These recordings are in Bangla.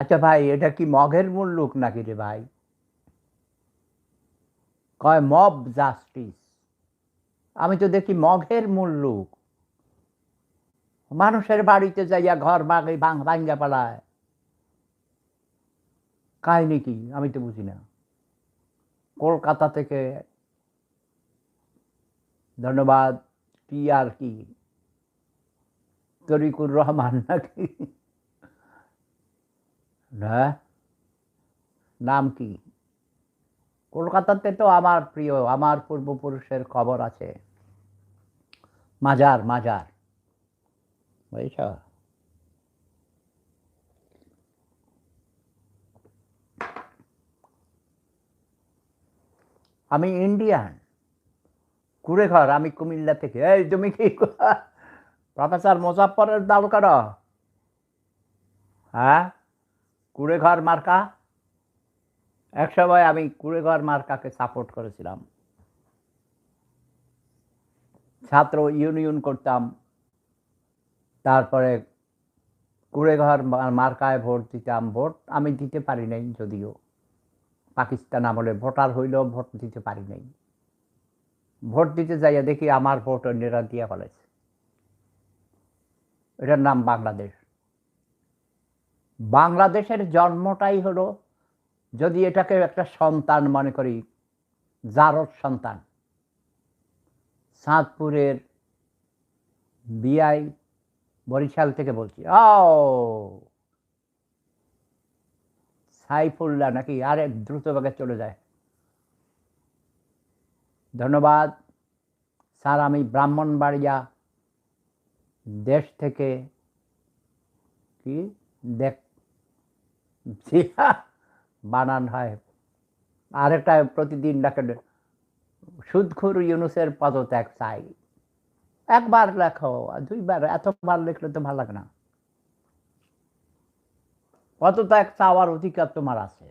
আচ্ছা ভাই, এটা কি মগের মুল্লুক নাকি রে ভাই? কয়, মব জাস্টিস। আমি তো দেখি মগের মুল্লুক মানুষের বাড়িতে যাইয়া ঘর বাগে ভাঙ্গা পালায়। কাহিনি কি? আমি তো বুঝি না। কলকাতা থেকে ধন্যবাদ কি আর কি তরিকুর রহমান নাকি? না। নাম কি? কলকাতাতে তো আমার প্রিয়, আমার পূর্বপুরুষের খবর আছে। মাজার মাজার। বুঝছ? আমি ইন্ডিয়ান। কুড়ে ঘর আমি কুমিল্লা থেকে। এই, তুমি কি প্রফেসর মুজাফরের দাল করো হ্যাঁ? কুড়ে ঘর মার্কা। এক সময় আমি কুড়ে ঘর মার্কাকে সাপোর্ট করেছিলাম। ছাত্র ইউনিয়ন করতাম। তারপরে কুড়েঘর মার্কায় ভোট দিতাম। ভোট আমি দিতে পারি নাই যদিও। পাকিস্তান আমলে ভোটার হইলেও ভোট দিতে পারি নাই। ভোট দিতে যাইয়া দেখি আমার ভোট অন্যরা দিয়া ফেলেছে এটার নাম বাংলাদেশ। বাংলাদেশের জন্মটাই হলো যদি এটাকে একটা সন্তান মনে করি, জারদ সন্তান। চাঁদপুরের বিআই বরিশাল থেকে বলছি। ও! সাইফুল্লাহ নাকি আরে দ্রুতভাবে চলে যায়। ধন্যবাদ। স্যার, আমি ব্রাহ্মণবাড়িয়া দেশ থেকে কি? দেখ বানান হয়। আরেকটা প্রতিদিন ডাকে, সুদখুর ইউনুসের পদত্যাগ চাই। একবার লেখো, দুইবার, এতবার লিখলে তো ভালো লাগে না। পদত্যাগ চাওয়ার অধিকার তোমার আছে।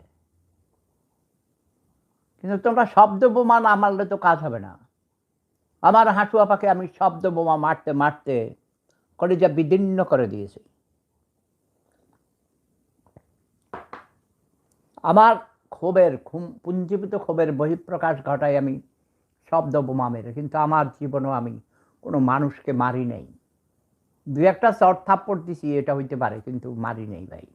কিন্তু তোমরা শব্দ বোমা না মারলে তো কাজ হবে না। আমার হাঁটুয়া পাকে আমি শব্দ বোমা মারতে মারতে কলেজা বিদীর্ণ করে দিয়েছি। আমার ক্ষোভের পুঞ্জীবিত ক্ষোভের বহিঃপ্রকাশ ঘটাই আমি শব্দ বোমা মেরে, কিন্তু আমার জীবনেও আমি কোনো মানুষকে মারি নাই। দু একটা চট থাপ্পড় দিছি, এটা হইতে পারে, কিন্তু মারি নেই ভাই।